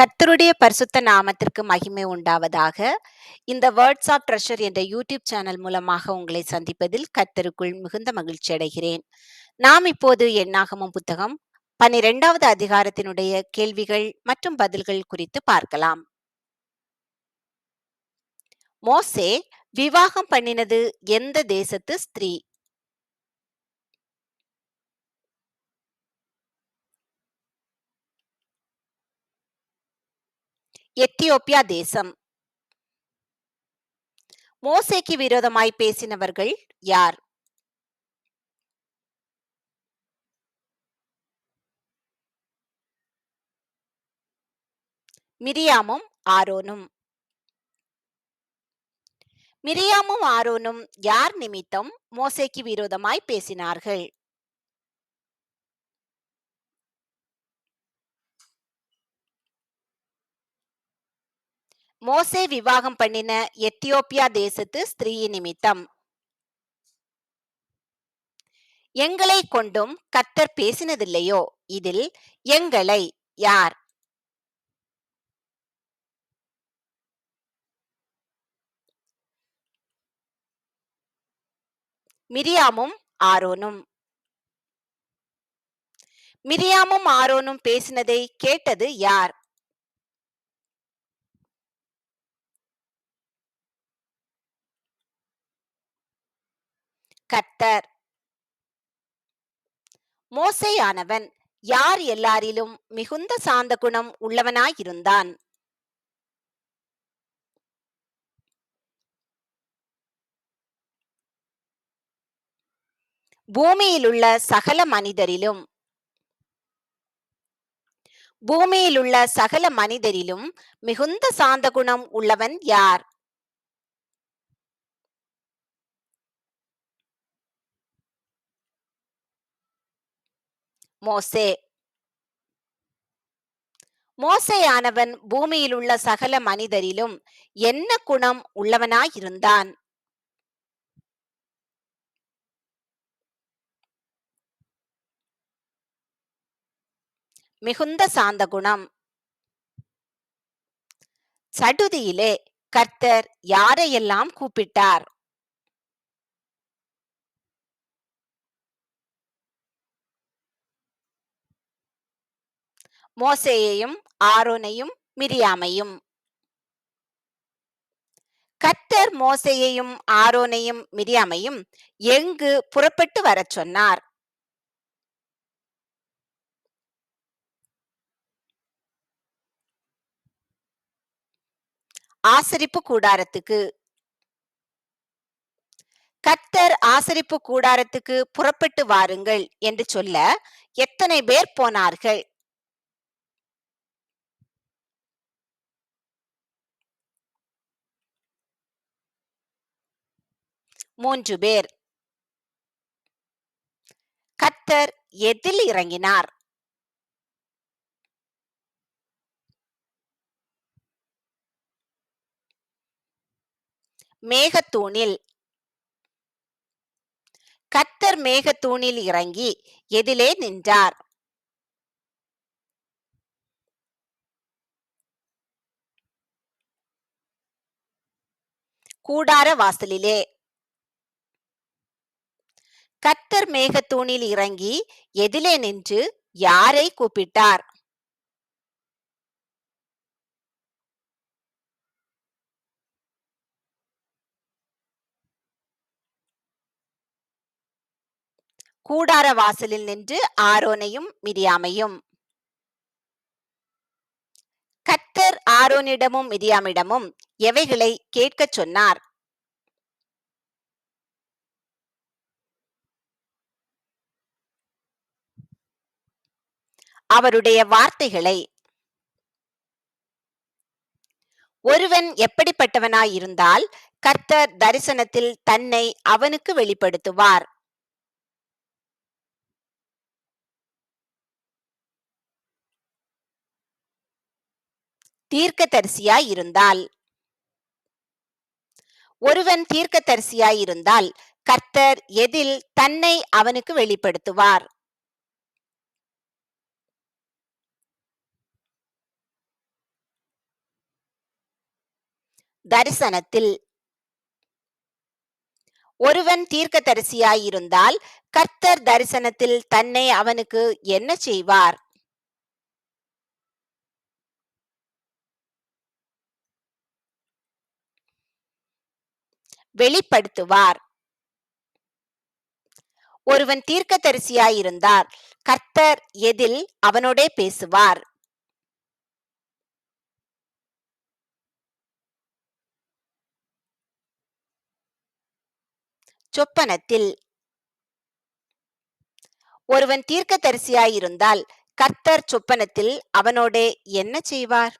கர்த்தருடைய பரிசுத்த நாமத்திற்கு மகிமை உண்டாவதாக. இந்த வேர்ட்ஸ் ஆஃப் ட்ரெஷர் என்ற யூடியூப் சேனல் மூலமாக உங்களை சந்திப்பதில் கர்த்தருக்குள் மிகுந்த மகிழ்ச்சி அடைகிறேன். நாம் இப்போது எண்ணாகமும் புத்தகம் பனிரெண்டாவது அதிகாரத்தினுடைய கேள்விகள் மற்றும் பதில்கள் குறித்து பார்க்கலாம். மோசே விவாகம் பண்ணினது எந்த தேசத்து ஸ்திரீ? எத்தியோப்பியா தேசம். மோசேக்கு விரோதமாய் பேசினவர்கள் யார்? மிரியாமும் ஆரோனும். மிரியாமும் ஆரோனும் யார் நிமித்தம் மோசேக்கு விரோதமாய் பேசினார்கள்? மோசே விவாகம் பண்ணின எத்தியோப்பியா தேசத்து ஸ்திரீ நிமித்தம். எங்களை கொண்டும் கத்தர் பேசினதில்லையோ? இதில் எங்களை யார்? மிரியாமும் ஆரோனும். மிரியாமும் ஆரோனும் பேசினதை கேட்டது யார்? கர்த்தர் மோசையானவன் யார் எல்லாரிலும் மிகுந்த சாந்த குணம் உள்ளவனாயிருந்தான். பூமியிலுள்ள சகல மனிதரிலும் பூமியிலுள்ள சகல மனிதரிலும் மிகுந்த சாந்த குணம் உள்ளவன் யார்? மோசே. மோசேயானவன் பூமியிலுள்ள சகல மனிதரிலும் என்ன குணம் உள்ளவனாயிருந்தான்? மிகுந்த சாந்த குணம். சடுதியிலே கர்த்தர் யாரையெல்லாம் கூப்பிட்டார்? மோசேயையும் ஆரோனையும் மிரியாமையும். கத்தர் மோசையையும் ஆரோனையும் மிரியாமையும் எங்கு புறப்பட்டு வரச் சொன்னார்? ஆசரிப்பு கூடாரத்துக்கு. கத்தர் ஆசரிப்பு கூடாரத்துக்கு புறப்பட்டு வாருங்கள் என்று சொல்ல எத்தனை பேர் போனார்கள்? மூன்று பேர். கத்தர் எதில் இறங்கினார்? மேகத்தூணில். கத்தர் மேகத்தூணில் இறங்கி எதிலே நின்றார். கூடார வாசலிலே. கர்த்தர் மேகத்தூணில் இறங்கி எதிலே நின்று யாரை கூப்பிட்டார்? கூடார வாசலில் நின்று ஆரோனையும் மிரியாமையும். கர்த்தர் ஆரோனிடமும் மிரியாமிடமும் எவைகளை கேட்கச் சொன்னார்? அவருடைய வார்த்தைகளை. ஒருவன் எப்படிப்பட்டவனாயிருந்தால் கர்த்தர் தரிசனத்தில் தன்னை அவனுக்கு வெளிப்படுத்துவார். தீர்க்கதரிசியாய் இருந்தால். ஒருவன் தீர்க்கதரிசியாய் இருந்தால் கர்த்தர் எதில் தன்னை அவனுக்கு வெளிப்படுத்துவார். தரிசனத்தில். ஒருவன் தீர்க்கதரிசியாயிருந்தால் கர்த்தர் தரிசனத்தில் தன்னை அவனுக்கு என்ன செய்வார்? வெளிப்படுத்துவார். ஒருவன் தீர்க்கதரிசியாயிருந்தார் கர்த்தர் எதில் அவனோடே பேசுவார். சொப்பனத்தில். ஒருவன் தீர்க்கதரிசியாயிருந்தால் கர்த்தர் சொப்பனத்தில் அவனோடே என்ன செய்வார்?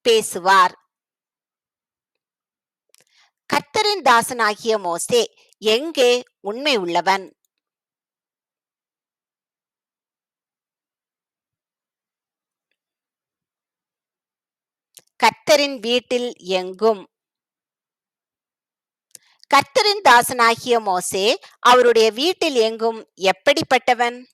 பேசுவார். கர்த்தரின் தாசனாகிய மோசே எங்கே உண்மை உள்ளவன்? கர்த்தரின் வீட்டில் எங்கும்? கர்த்தரின் தாசனாகிய மோசே அவருடைய வீட்டில் எங்கும்? எப்படிப்பட்டவன்?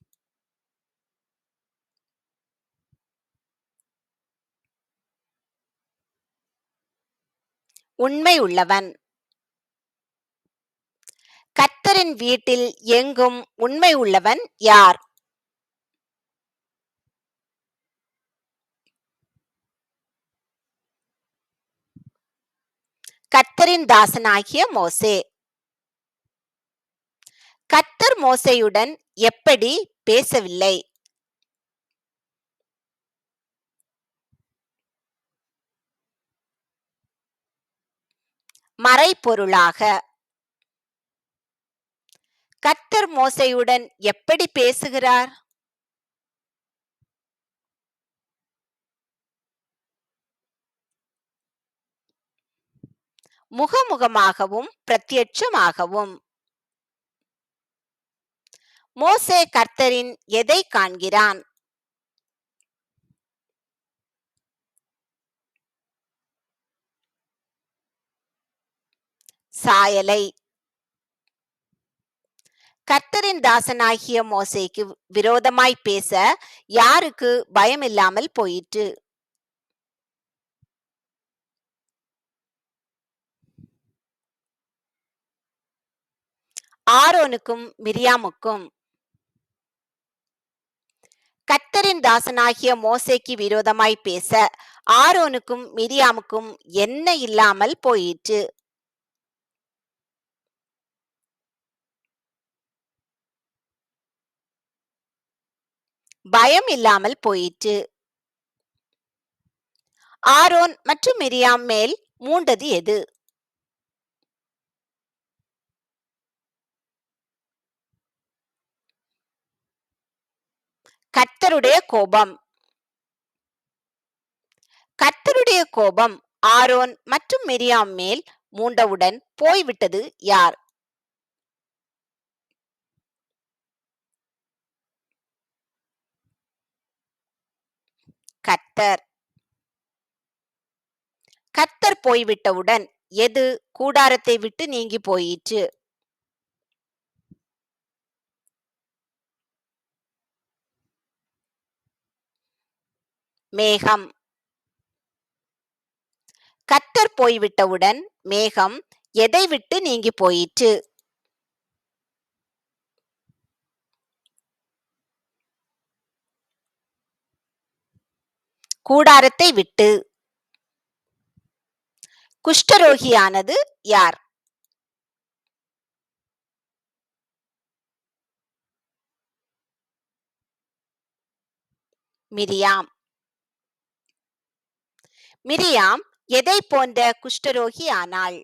உண்மை உள்ளவன். கர்த்தரின் வீட்டில் எங்கும்? உண்மை உள்ளவன் யார்? கத்தரின் தாசனாகிய மோசே. கத்தர் மோசையுடன் எப்படி பேசவில்லை? மறைபொருளாக. கத்தர் மோசையுடன் எப்படி பேசுகிறார்? முகமுகமாகவும் பிரத்யட்சமாகவும். மோசே கர்த்தரின் எதை காண்கிறான்? சாயலை. கர்த்தரின் தாசனாகிய மோசைக்கு விரோதமாய் பேச யாருக்கு பயமில்லாமல் போயிற்று? ஆரோனுக்கும் மிரியாமுக்கும். கர்த்தரின் தாசனாகிய மோசேக்கு விரோதமாய் பேச ஆரோனுக்கும் மிரியாமுக்கும் என்ன இல்லாமல் போயிற்று? பயம் இல்லாமல் போயிற்று. ஆரோன் மற்றும் மிரியாம் மேல் மூண்டது எது? கர்த்தருடைய கோபம். கர்த்தருடைய கோபம் ஆரோன் மற்றும் மிரியாம் மேல் மூண்டவுடன் போய்விட்டது யார்? கர்த்தர். கர்த்தர் போய்விட்டவுடன் எது கூடாரத்தை விட்டு நீங்கி போயிற்று? மேகம். கத்தர் போய்விட்டவுடன் மேகம் எதை விட்டு நீங்கி போயிற்று? கூடாரத்தை விட்டு. குஷ்டரோகியானது யார்? மிரியாம். மிரியாம் எதை போன்ற குஷ்டரோகி ஆனாள்?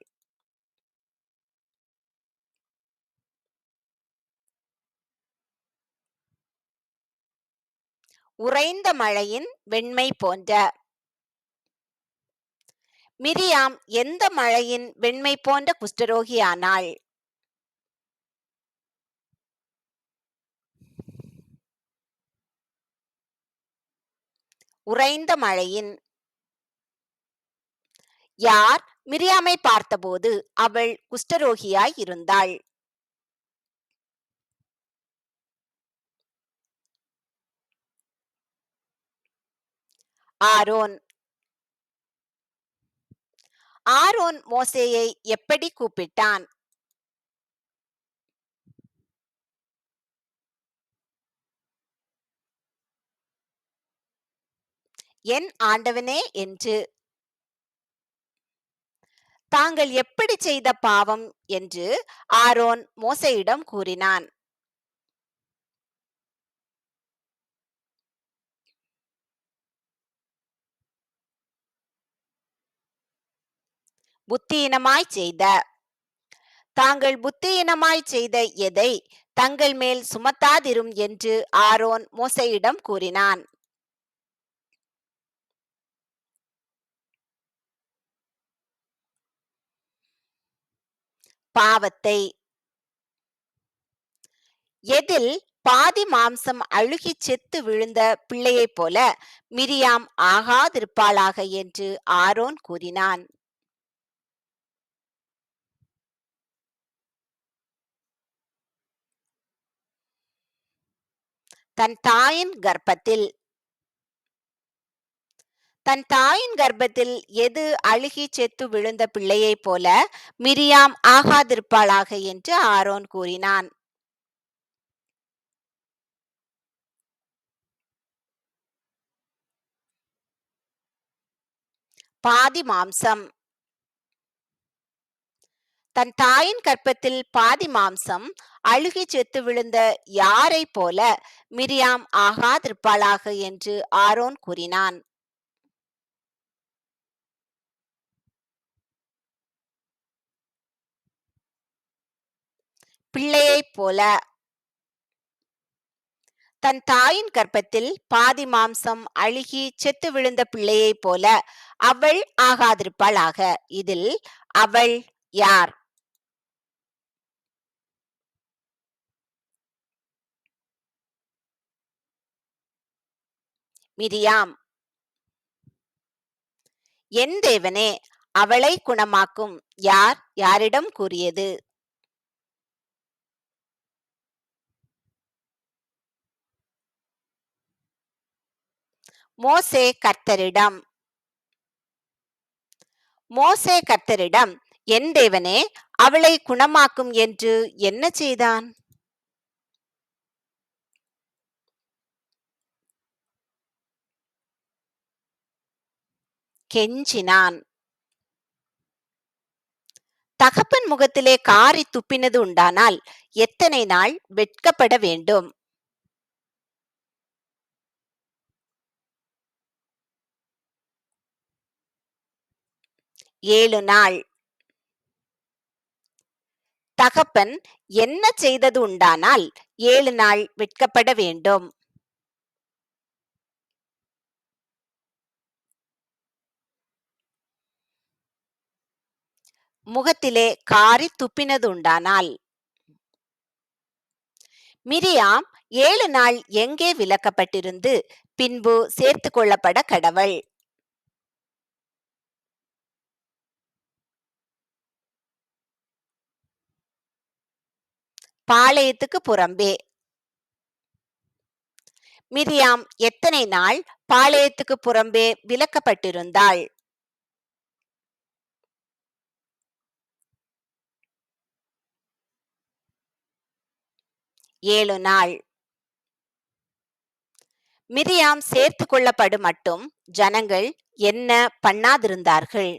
உறைந்த மழையின் வெண்மை போன்ற. மிரியாம் எந்த மழையின் வெண்மை போன்ற குஷ்டரோகி ஆனாள்? உறைந்த மழையின் யார்? மிரியாமை பார்த்தபோது அவள் குஷ்டரோகியாய் இருந்தாள். ஆரோன். ஆரோன் மோசேயை எப்படி கூப்பிட்டான்? என் ஆண்டவனே என்று. தாங்கள் எப்படி செய்த பாவம்? என்று ஆரோன் மோசையிடம் கூறினான். புத்தியினமாய் செய்த. தாங்கள் புத்தியினமாய் செய்த எதை தங்கள் மேல் சுமத்தாதிரும் என்று ஆரோன் மோசையிடம் கூறினான். பாவத்தை. எதில் பாதி மாம்சம் அழுகி செத்து விழுந்த பிள்ளையைப் போல மிரியாம் ஆகாதிருப்பாளாக என்று ஆரோன் கூறினான். தன் தாயின் கர்ப்பத்தில் தன் தாயின் கர்ப்பத்தில் எது அழுகி செத்து விழுந்த பிள்ளையைப் போல மிரியாம் ஆகாதிருப்பாளாக என்று ஆரோன் கூறினான். பாதி மாம்சம். தன் தாயின் கற்பத்தில் பாதி மாம்சம் அழுகி செத்து விழுந்த யாரை போல மிரியாம் ஆகாதிருப்பாளாக என்று ஆரோன் கூறினான். பிள்ளையைப் போல. தன் தாயின் கற்பத்தில் பாதி மாம்சம் அழுகி செத்து விழுந்த பிள்ளையைப் போல அவள் ஆகாதிருப்பாளாக. இதில் அவள் யார்? மிரியாம். என் தேவனே அவளை குணமாக்கும். யார்? யாரிடம் கூறியது? மோசே கர்த்தரிடம். மோசே கர்த்தரிடம் என் தேவனே அவளை குணமாக்கும் என்று என்ன செய்தான்? கெஞ்சினான். தகப்பன் முகத்திலே காரி துப்பினது உண்டானால் எத்தனை நாள் வெட்கப்பட வேண்டும்? ஏழு நாள். தகப்பன் என்ன செய்தது உண்டானால் ஏழு நாள் விற்கப்பட வேண்டும். முகத்திலே காரி துப்பினது உண்டானால். மிரியாம் ஏழு நாள் எங்கே விலக்கப்பட்டிருந்து பின்பு சேர்த்து கொள்ளப்பட கடவள். பாளையத்துக்கு புறம்பே. மிரியாம் எத்தனை நாள் பாளையத்துக்கு புறம்பே விலக்கப்பட்டிருந்தாள் ஏழு நாள். மிரியாம் சேர்த்து கொள்ளப்படு மட்டும் ஜனங்கள் என்ன பண்ணாதிருந்தார்கள்?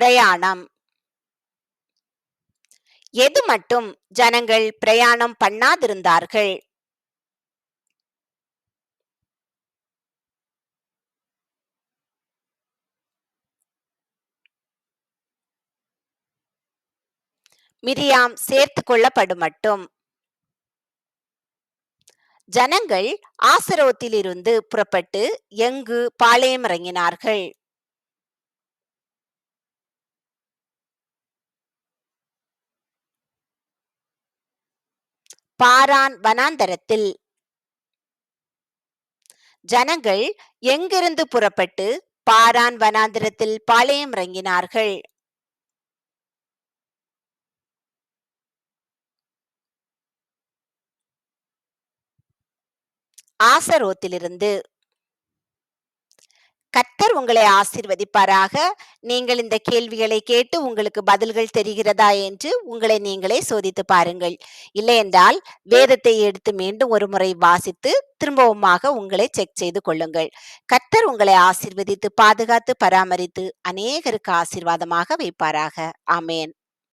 பிரயாணம். எது மட்டும் ஜனங்கள் பிரயாணம் பண்ணாதிருந்தார்கள்? மிரியாம் சேர்த்து கொள்ளப்படுமட்டும் ஜனங்கள் ஆசரோத்திலிருந்து புறப்பட்டு எங்கு பாளையம் இறங்கினார்கள்? பாரான் வனாந்தரத்தில். ஜனங்கள் எங்கிருந்து புறப்பட்டு பாரான் வனாந்திரத்தில் பாளையம் இறங்கினார்கள்? ஆசரோத்திலிருந்து. கர்த்தர் உங்களை ஆசிர்வதிப்பாராக. நீங்கள் இந்த கேள்விகளை கேட்டு உங்களுக்கு பதில்கள் தெரிகிறதா என்று உங்களை நீங்களே சோதித்து பாருங்கள். இல்லையென்றால் வேதத்தை எடுத்து மீண்டும் ஒரு முறை வாசித்து திரும்பவுமாக உங்களை செக் செய்து கொள்ளுங்கள். கர்த்தர் உங்களை ஆசீர்வதித்து பாதுகாத்து பராமரித்து அநேகருக்கு ஆசீர்வாதமாக வைப்பாராக. ஆமேன்.